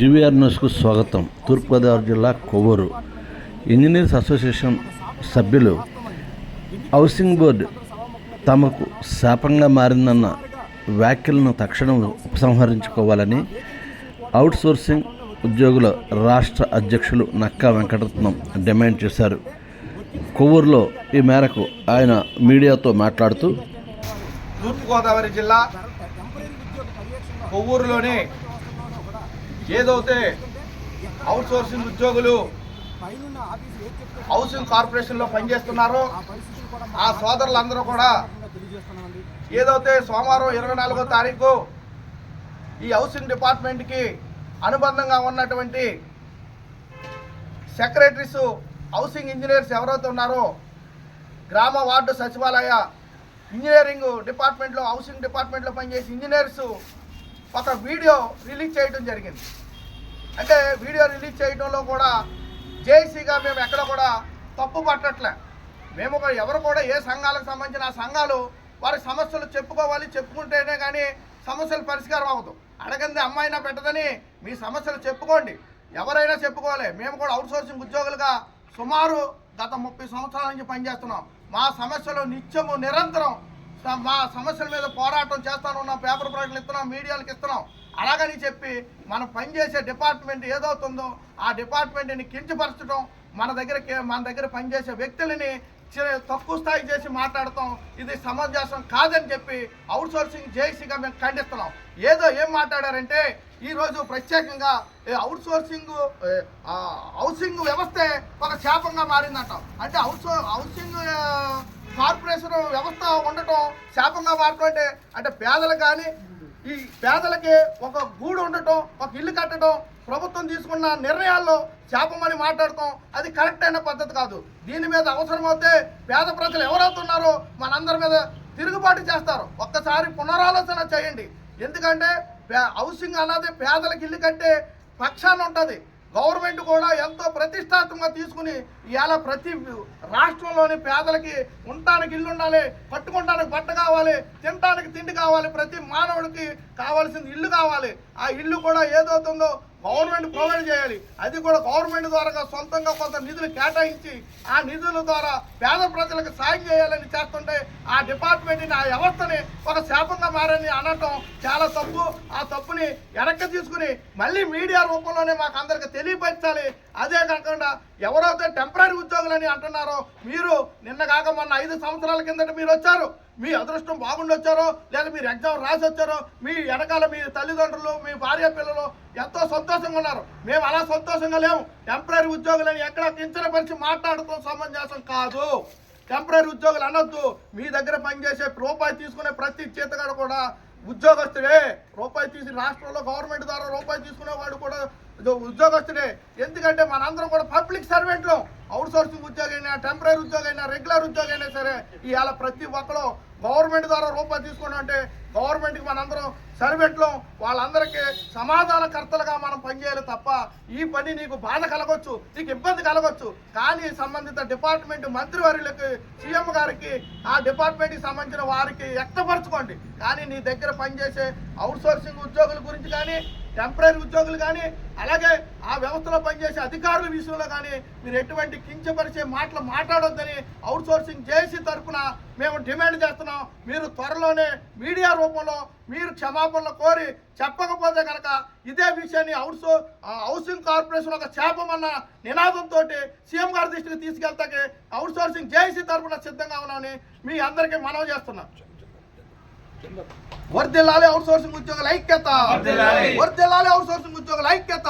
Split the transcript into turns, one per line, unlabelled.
GVR న్యూస్కు స్వాగతం. తూర్పుగోదావరి జిల్లా కొవ్వూరు. ఇంజనీర్స్ అసోసియేషన్ సభ్యులు హౌసింగ్ బోర్డు తమకు శాపంగా మారిందన్న వ్యాఖ్యలను తక్షణం ఉపసంహరించుకోవాలని అవుట్సోర్సింగ్ ఉద్యోగుల రాష్ట్ర అధ్యక్షులు నక్కా వెంకటరత్నం డిమాండ్ చేశారు. కొవ్వూరులో ఈ మేరకు ఆయన మీడియాతో మాట్లాడుతూ
తూర్పుగోదావరి జిల్లా కొవ్వూరులోని ఏదైతే అవుట్ సోర్సింగ్ ఉద్యోగులు హౌసింగ్ కార్పొరేషన్లో పనిచేస్తున్నారో ఆ సోదరులందరూ కూడా ఏదైతే సోమవారం ఇరవై నాలుగో తారీఖు ఈ హౌసింగ్ డిపార్ట్మెంట్కి అనుబంధంగా ఉన్నటువంటి సెక్రటరీస్ హౌసింగ్ ఇంజనీర్స్ ఎవరైతే ఉన్నారో గ్రామ వార్డు సచివాలయ ఇంజనీరింగ్ డిపార్ట్మెంట్లో హౌసింగ్ డిపార్ట్మెంట్లో పనిచేసే ఇంజనీర్స్ ఒక వీడియో రిలీజ్ చేయడం జరిగింది. అంటే వీడియో రిలీజ్ చేయడంలో కూడా జేసీగా మేము ఎక్కడ కూడా తప్పు పట్టట్లే. మేము కూడా ఎవరు కూడా ఏ సంఘాలకు సంబంధించిన ఆ సంఘాలు వారి సమస్యలు చెప్పుకోవాలి చెప్పుకుంటేనే కానీ సమస్యలు పరిష్కారం అవ్వదు. అడగంది అమ్మాయినా పెట్టదని మీ సమస్యలు చెప్పుకోండి. ఎవరైనా చెప్పుకోవాలి. మేము కూడా అవుట్సోర్సింగ్ ఉద్యోగులుగా సుమారు గత ముప్పై సంవత్సరాల నుంచి పనిచేస్తున్నాం. మా సమస్యలు నిత్యము నిరంతరం మా సమస్యల మీద పోరాటం చేస్తాను పేపర్ ప్రకటనలు ఇస్తున్నాం మీడియాలకు ఇస్తున్నాం. అలాగని చెప్పి మనం పనిచేసే డిపార్ట్మెంట్ ఏదవుతుందో ఆ డిపార్ట్మెంట్ని కించపరచడం మన దగ్గరకి మన దగ్గర పనిచేసే వ్యక్తులని చి- తక్కువ స్థాయి చేసి మాట్లాడతాం ఇది సమంజసం కాదని చెప్పి అవుట్ సోర్సింగ్ జేసీగా మేము ఖండిస్తున్నాం. ఏదో ఏం మాట్లాడారంటే ఈరోజు ప్రత్యేకంగా అవుట్ సోర్సింగ్ హౌసింగ్ వ్యవస్థే ఒక శాపంగా మారిందంట. అంటే అవుట్ సో హౌసింగ్ కార్పొరేషన్ వ్యవస్థ ఉండటం శాపంగా మారటం అంటే అంటే పేదలు కానీ ఈ పేదలకి ఒక గూడు ఉండటం ఒక ఇల్లు కట్టడం ప్రభుత్వం తీసుకున్న నిర్ణయాల్లో శాపమని మాట్లాడటం అది కరెక్ట్ అయిన పద్ధతి కాదు. దీని మీద అవసరమైతే పేద ప్రజలు ఎవరవుతున్నారో మనందరి మీద తిరుగుబాటు చేస్తారు. ఒక్కసారి పునరాలోచన చేయండి. ఎందుకంటే హౌసింగ్ అన్నది పేదలకు ఇల్లు కట్టే పక్షాన ఉంటుంది. గవర్నమెంట్ కూడా ఎంతో ప్రతిష్టాత్మకంగా తీసుకుని ఇవాళ ప్రతి రాష్ట్రంలోని పేదలకి ఉండటానికి ఇల్లు ఉండాలి పట్టుకుంటానికి బట్ట కావాలి తినడానికి తిండి కావాలి ప్రతి మానవుడికి కావాల్సింది ఇల్లు కావాలి. ఆ ఇల్లు కూడా ఏదవుతుందో గవర్నమెంట్ ప్రొవైడ్ చేయాలి. అది కూడా గవర్నమెంట్ ద్వారా సొంతంగా కొంత నిధులు కేటాయించి ఆ నిధుల ద్వారా పేద ప్రజలకు సాయం చేయాలని చేస్తుంటే పెట్టిన ఆ వ్యవస్థని ఒక శాపంగా మారని అనటం చాలా తప్పు. ఆ తప్పుని వెనక్కి తీసుకుని మళ్ళీ మీడియా రూపంలోనే మాకు అందరికి తెలియపరచాలి. అదే కాకుండా ఎవరైతే టెంపరీ ఉద్యోగులని అంటున్నారో మీరు నిన్న కాక మొన్న ఐదు సంవత్సరాల కిందట మీరు వచ్చారు. మీ అదృష్టం బాగుండి వచ్చారో లేదా మీరు ఎగ్జామ్ రాసి వచ్చారో మీ వెనకాల మీ తల్లిదండ్రులు మీ భార్య పిల్లలు ఎంతో సంతోషంగా ఉన్నారు. మేము అలా సంతోషంగా లేము. టెంపరీ ఉద్యోగులని ఎక్కడ కించనపరిచి మాట్లాడుతూ సమంజసం కాదు. టెంపరీ ఉద్యోగులు అనొద్దు. మీ దగ్గర పనిచేసే రూపాయి తీసుకునే ప్రతి చేతగాడు కూడా ఉద్యోగస్తుడే. రూపాయి తీసి రాష్ట్రంలో గవర్నమెంట్ ద్వారా రూపాయి తీసుకునేవాడు కూడా ఉద్యోగస్తుడే ఎందుకంటే మనందరం కూడా పబ్లిక్ సర్వెంట్లు అవుట్సోర్సింగ్ ఉద్యోగం అయినా టెంపరీ ఉద్యోగైనా రెగ్యులర్ ఉద్యోగైనా సరే ఇవాళ ప్రతి ఒక్కరు గవర్నమెంట్ ద్వారా రూపాయి తీసుకోండి అంటే గవర్నమెంట్కి మనందరం సర్వెంట్లు వాళ్ళందరికీ సమాధానకర్తలుగా మనం పనిచేయాలి తప్ప ఈ పని నీకు బాధ కలగొచ్చు నీకు ఇబ్బంది కలగొచ్చు. కానీ సంబంధిత డిపార్ట్మెంట్ మంత్రివర్యులకి సీఎం గారికి ఆ డిపార్ట్మెంట్కి సంబంధించిన వారికి వ్యక్తపరచుకోండి. కానీ నీ దగ్గర పనిచేసే అవుట్ సోర్సింగ్ ఉద్యోగుల గురించి కానీ టెంపరీ ఉద్యోగులు కానీ అలాగే ఆ వ్యవస్థలో పనిచేసే అధికారుల విషయంలో కానీ మీరు ఎటువంటి కించపరిచే మాటలు మాట్లాడొద్దని అవుట్ సోర్సింగ్ జేసీ తరఫున మేము డిమాండ్ చేస్తున్నాం. మీరు త్వరలోనే మీడియా రూపంలో మీరు క్షమాపణలు కోరి చెప్పకపోతే కనుక ఇదే విషయాన్ని అవుట్ సో హౌసింగ్ కార్పొరేషన్ ఒక శాపమన్న నినాదంతో సీఎం గారి దృష్టికి తీసుకెళ్తాకి అవుట్ సోర్సింగ్ తరఫున సిద్ధంగా ఉన్నామని మీ అందరికీ మనవి చేస్తున్నాం. వర్దిల్లాలి అవుట్ సోర్సింగ్ ఉద్యోగుల ఐక్యత. వర్దిల్లాలి అవుట్ సోర్సింగ్ ఉద్యోగుల ఐక్యత.